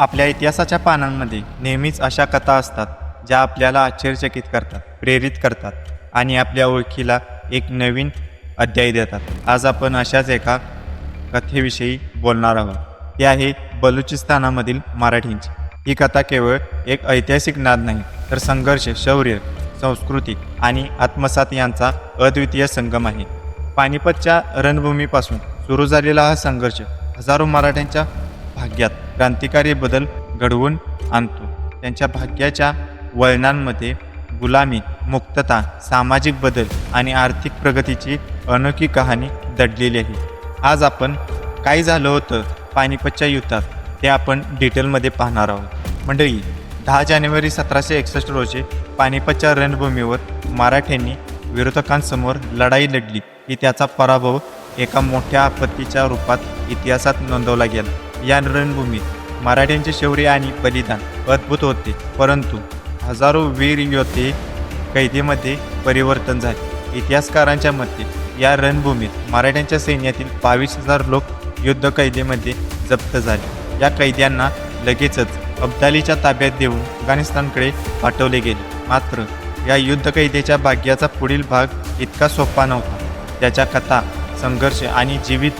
आपल्या इतिहासाच्या पानांमध्ये नेहमीच अशा कथा असतात ज्या आपल्याला आश्चर्यचकित करतात प्रेरित करतात आणि आपल्या ओळखीला एक नवीन अध्याय देतात. आज आपण अशाच एका कथेविषयी बोलणार आहोत. ती आहे बलुचिस्तानामधील मराठींची. ही कथा केवळ एक ऐतिहासिक नाद नाही तर संघर्ष शौर्य संस्कृती आणि आत्मसात यांचा अद्वितीय संगम आहे. पानिपतच्या रणभूमीपासून सुरू झालेला हा संघर्ष हजारो मराठ्यांच्या भाग्यात क्रांतिकारी बदल घडवून आणतो. त्यांच्या भाग्याच्या वळणांमध्ये गुलामी मुक्तता सामाजिक बदल आणि आर्थिक प्रगतीची अनोखी कहाणी दडलेली आहे आज आपण काय झालं होतं पानिपतच्या युद्धात ते आपण डिटेलमध्ये पाहणार आहोत. मंडळी दहा जानेवारी सतराशे एकसष्ट रोजी पानिपतच्या रणभूमीवर मराठ्यांनी विरोधकांसमोर लढाई लढली. की त्याचा पराभव एका मोठ्या आपत्तीच्या रूपात इतिहासात नोंदवला गेला. या रणभूमीत मराठ्यांचे शौर्य आणि बलिदान अद्भुत होते. परंतु हजारो वीर योद्धे कैदेमध्ये परिवर्तन झाले. इतिहासकारांच्या मते या रणभूमीत मराठ्यांच्या सैन्यातील बावीस हजार लोक युद्ध कैदेमध्ये जप्त झाले. या कैद्यांना लगेचच अब्दालीच्या ताब्यात देऊन अफगाणिस्तानकडे पाठवले गेले. मात्र या युद्ध कैदेच्या भाग्याचा पुढील भाग इतका सोपा नव्हता. त्याच्या कथा संघर्ष आणि जीवित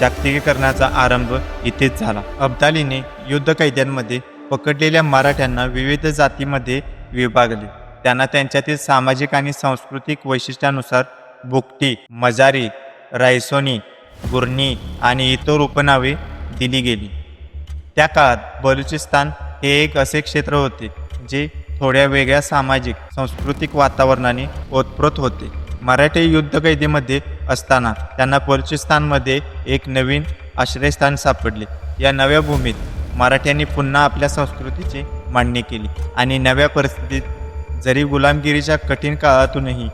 जागतिकीकरणाचा आरंभ इथेच झाला. अब्दालीने युद्ध कैद्यांमध्ये पकडलेल्या मराठ्यांना विविध जातीमध्ये विभागले. त्यांना त्यांच्यातील सामाजिक आणि सांस्कृतिक वैशिष्ट्यानुसार बुकटी मजारी रायसोनी गुर्नी आणि इतर उपनावे दिली गेली. त्या काळात बलुचिस्तान हे एक असे क्षेत्र होते जे थोड्या वेगळ्या सामाजिक सांस्कृतिक वातावरणाने ओतप्रोत होते. मराठी युद्धकैदीमध्ये असताना त्यांना बलुचिस्तानमध्ये एक नवीन आश्रयस्थान सापडले. या नव्या भूमीत मराठ्यांनी पुन्हा आपल्या संस्कृतीची मांडणी केली आणि नव्या परिस्थितीत जरी गुलामगिरीच्या कठीण काळातूनही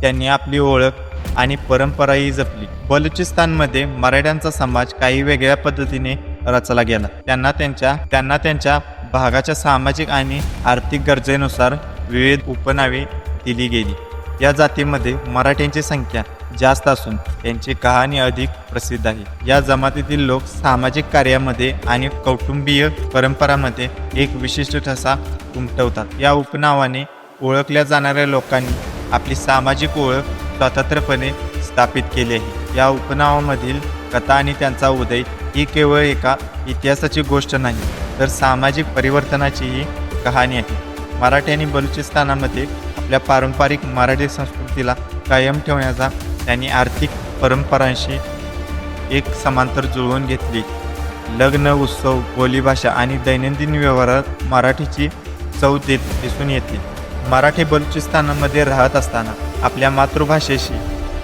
त्यांनी आपली ओळख आणि परंपराही जपली बलुचिस्तानमध्ये मराठ्यांचा समाज काही वेगळ्या पद्धतीने रचला गेला. त्यांना त्यांच्या त्यांना त्यांच्या भागाच्या सामाजिक आणि आर्थिक गरजेनुसार विविध उपनावे दिली गेली. या जातीमध्ये मराठ्यांची संख्या जास्त असून त्यांची कहाणी अधिक प्रसिद्ध आहे. या जमातीतील लोक सामाजिक कार्यामध्ये आणि कौटुंबीय परंपरामध्ये एक विशिष्ट ठसा उमटवतात. या उपनावाने ओळखल्या जाणाऱ्या लोकांनी आपली सामाजिक ओळख स्वतंत्रपणे स्थापित केली आहे. या उपनावामधील कथा आणि त्यांचा उदय ही केवळ एका इतिहासाची गोष्ट नाही तर सामाजिक परिवर्तनाचीही कहाणी आहे. मराठी आणि बलुचिस्तानामध्ये आपल्या पारंपरिक मराठी संस्कृतीला कायम ठेवण्याचा त्यांनी आर्थिक परंपरांशी एक समांतर जुळवून घेतली. लग्न उत्सव बोलीभाषा आणि दैनंदिन व्यवहारात मराठीची चव देत दिसून येते. मराठी बलुचिस्तानामध्ये राहत असताना आपल्या मातृभाषेशी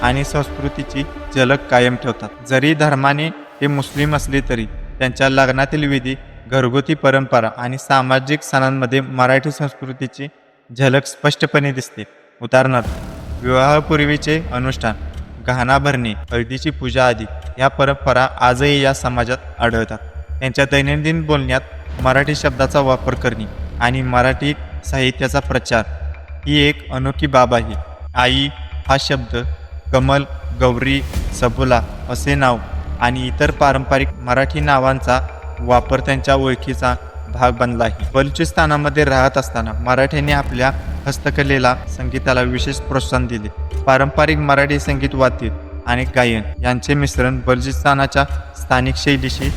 आणि संस्कृतीची झलक कायम ठेवतात. जरी धर्माने ते मुस्लिम असले तरी त्यांच्या लग्नातील विधी घरगुती परंपरा आणि सामाजिक सणांमध्ये मराठी संस्कृतीची झलक स्पष्टपणे दिसते. उदाहरणार्थ विवाहापूर्वीचे अनुष्ठान गहना भरणे हळदीची पूजा आदी या परंपरा आजही या समाजात आढळतात. त्यांच्या दैनंदिन बोलण्यात मराठी शब्दाचा वापर करणे आणि मराठी साहित्याचा प्रचार ही एक अनोखी बाब आहे. आई हा शब्द कमल गौरी सबुला असे नाव आणि इतर पारंपरिक मराठी नावांचा वापर त्यांच्या ओळखीचा भाग बनला आहे. बलुचिस्तानामध्ये राहत असताना मराठ्यांनी आपल्या हस्तकलेला संगीताला विशेष प्रोत्साहन दिले. पारंपरिक मराठी संगीत वाद्य आणि गायन यांचे मिश्रण बलुचिस्तानाच्या स्थानिक शैलीशी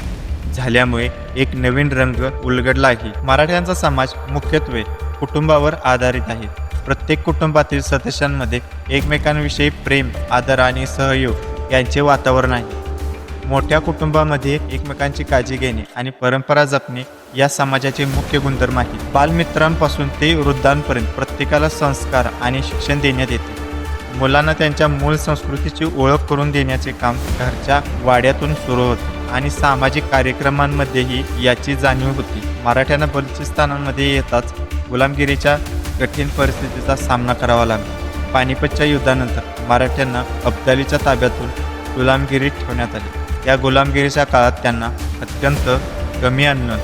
झाल्यामुळे एक नवीन रंग उलगडला आहे. मराठ्यांचा समाज मुख्यत्वे कुटुंबावर आधारित आहे. प्रत्येक कुटुंबातील सदस्यांमध्ये एकमेकांविषयी प्रेम आदर आणि सहयोग यांचे वातावरण आहे. मोठ्या कुटुंबामध्ये एकमेकांची काळजी घेणे आणि परंपरा जपणे या समाजाचे मुख्य गुणधर्म आहे बालमित्रांपासून ते वृद्धांपर्यंत प्रत्येकाला संस्कार आणि शिक्षण देण्यात येते. मुलांना त्यांच्या मूळ संस्कृतीची ओळख करून देण्याचे काम घरच्या वाड्यातून सुरू होते आणि सामाजिक कार्यक्रमांमध्येही याची जाणीव होती. मराठ्यांना बलुचिस्तानामध्ये येताच गुलामगिरीच्या कठीण परिस्थितीचा सामना करावा लागला. पानिपतच्या युद्धानंतर मराठ्यांना अब्दालीच्या ताब्यातून गुलामगिरीत ठेवण्यात आले. या गुलामगिरीच्या काळात त्यांना अत्यंत कमी अन्न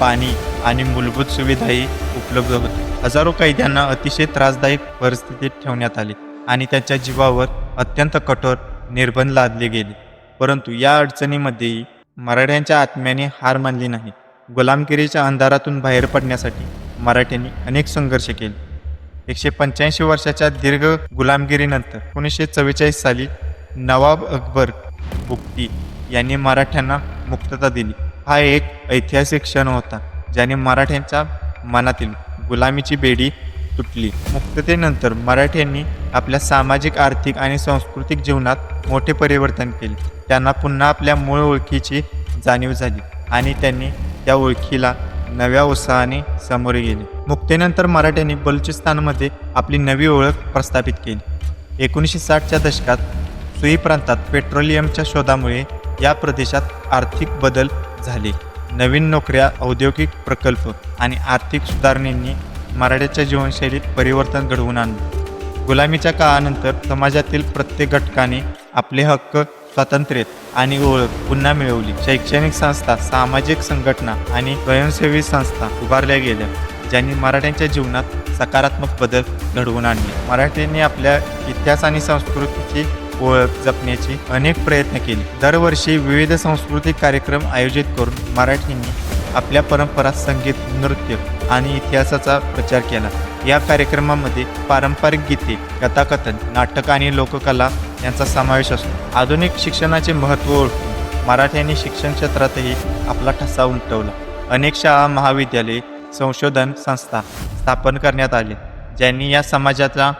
पाणी आणि मूलभूत सुविधाही उपलब्ध होते हजारो कैद्यांना अतिशय त्रासदायक परिस्थितीत ठेवण्यात आले. आणि त्यांच्या जीवावर अत्यंत कठोर निर्बंध लादले गेले. परंतु या अडचणीमध्येही मराठ्यांच्या आत्म्याने हार मानली नाही. गुलामगिरीच्या अंधारातून बाहेर पडण्यासाठी मराठ्यांनी अनेक संघर्ष केले. एकशे पंच्याऐंशी वर्षाच्या दीर्घ गुलामगिरीनंतर एकोणीसशे चव्वेचाळीस साली नवाब अकबर बुक्ती यांनी मराठ्यांना मुक्तता दिली. हा एक ऐतिहासिक क्षण होता ज्याने मराठ्यांच्या मनातील गुलामीची बेडी तुटली. मुक्ततेनंतर मराठ्यांनी आपल्या सामाजिक आर्थिक आणि सांस्कृतिक जीवनात मोठे परिवर्तन केले. त्यांना पुन्हा आपल्या मूळ ओळखीची जाणीव झाली आणि त्यांनी त्या ओळखीला नव्या उत्साहाने सामोरे गेले. मुक्तीनंतर मराठ्यांनी बलुचिस्तानमध्ये आपली नवी ओळख प्रस्थापित केली. एकोणीसशे साठच्या दशकात सुई प्रांतात पेट्रोलियमच्या शोधामुळे या प्रदेशात आर्थिक बदल झाले. नवीन नोकऱ्या औद्योगिक प्रकल्प आणि आर्थिक सुधारणेंनी मराठ्याच्या जीवनशैलीत परिवर्तन घडवून आणले. गुलामीच्या काळानंतर समाजातील प्रत्येक घटकाने आपले हक्क स्वातंत्र्य आणि ओळख पुन्हा मिळवली. शैक्षणिक संस्था सामाजिक संघटना आणि स्वयंसेवी संस्था उभारल्या गेल्या ज्यांनी मराठ्यांच्या जीवनात सकारात्मक बदल घडवून आणले. मराठ्यांनी आपल्या इतिहास आणि संस्कृतीची ओळख जपण्याचे अनेक प्रयत्न केले. दरवर्षी विविध सांस्कृतिक कार्यक्रम आयोजित करून मराठींनी आपल्या परंपरा संगीत नृत्य आणि इतिहासाचा प्रचार केला. या कार्यक्रमामध्ये पारंपरिक गीते कथाकथन नाटक आणि लोककला यांचा समावेश असतो. आधुनिक शिक्षणाचे महत्त्व ओळखून मराठ्यांनी शिक्षण क्षेत्रातही आपला ठसा उमटवला. अनेक शाळा महाविद्यालये संशोधन संस्था स्थापन करण्यात आले ज्यांनी या समाजाच्या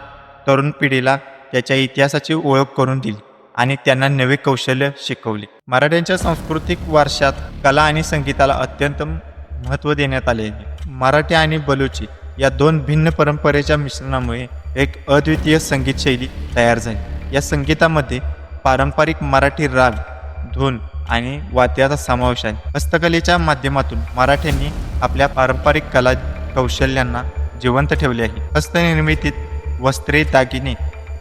तरुण पिढीला त्याच्या इतिहासाची ओळख करून दिली आणि त्यांना नवे कौशल्य शिकवले. मराठ्यांच्या सांस्कृतिक वारशात कला आणि संगीताला अत्यंत महत्त्व देण्यात आले मराठी आणि बलुची या दोन भिन्न परंपरेच्या मिश्रणामुळे एक अद्वितीय संगीत शैली तयार झाली. या संगीतामध्ये पारंपरिक मराठी राग धून आणि वाद्याचा समावेश आहे. हस्तकलेच्या माध्यमातून मराठ्यांनी आपल्या पारंपरिक कला कौशल्यांना जिवंत ठेवले आहे. हस्तनिर्मितीत वस्त्रे दागिने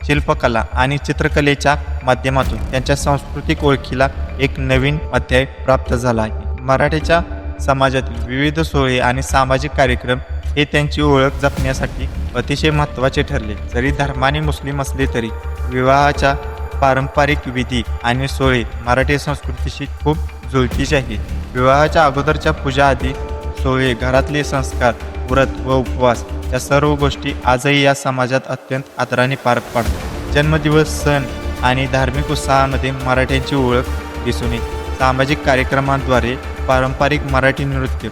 शिल्पकला आणि चित्रकलेच्या माध्यमातून त्यांच्या सांस्कृतिक ओळखीला एक नवीन अध्याय प्राप्त झाला आहे. मराठीच्या समाजातील विविध सोहळे आणि सामाजिक कार्यक्रम हे त्यांची ओळख जपण्यासाठी अतिशय महत्त्वाचे ठरले. जरी धर्माने मुस्लिम असले तरी विवाहाच्या पारंपरिक विधी आणि सोळे मराठी संस्कृतीशी खूप जुळतीचे आहेत. विवाहाच्या अगोदरच्या पूजा आधी सोळे घरातले संस्कार व्रत व उपवास या सर्व गोष्टी आजही या समाजात अत्यंत आदराने पार पाडतात जन्मदिवस सण आणि धार्मिक उत्साहामध्ये मराठ्यांची ओळख दिसून येते. सामाजिक कार्यक्रमांद्वारे पारंपरिक मराठी नृत्य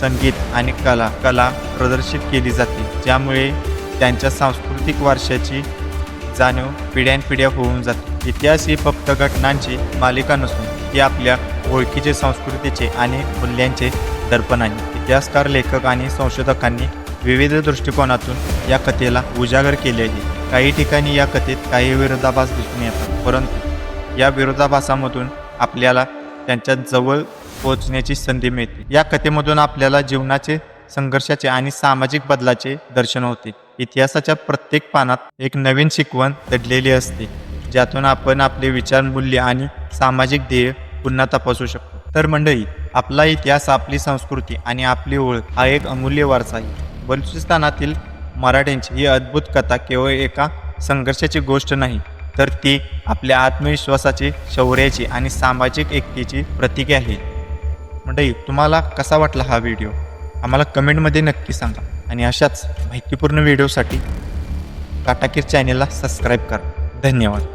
संगीत आणि कला कला प्रदर्शित केली जाते ज्यामुळे त्यांच्या सांस्कृतिक वारशाची जाणीव पिढ्यानपिढ्या होऊन जाते. इतिहास ही फक्त घटनांची मालिका नसून ती आपल्या ओळखीचे संस्कृतीचे आणि मूल्यांचे दर्पण आहे. इतिहासकार लेखक आणि संशोधकांनी विविध दृष्टिकोनातून या कथेला उजागर केले आहे. काही ठिकाणी या कथेत काही विरोधाभास दिसून येतात परंतु या विरोधाभासामधून आपल्याला त्यांच्या जवळ पोहोचण्याची संधी मिळते. या कथेमधून आपल्याला जीवनाचे संघर्षाचे आणि सामाजिक बदलाचे दर्शन होते. इतिहासाच्या प्रत्येक पानात एक नवीन शिकवण दडलेली असते ज्यातून आपण आपले विचार मूल्य आणि सामाजिक ध्येय पुन्हा तपासू शकतो. तर मंडळी आपला इतिहास आपली संस्कृती आणि आपली ओळख हा एक अमूल्य वारसा आहे. बलुचिस्तानातील मराठ्यांची ही अद्भुत कथा केवळ एका संघर्षाची गोष्ट नाही तर ती आपल्या आत्मविश्वासाची शौर्याची आणि सामाजिक एकतेची प्रतीके आहे. मंडळी तुम्हाला कसा वाटला हा व्हिडिओ आम्हाला कमेंटमध्ये नक्की सांगा. आणि अशाच माहितीपूर्ण व्हिडिओसाठी काटाकीर चॅनेलला सबस्क्राईब करा. धन्यवाद.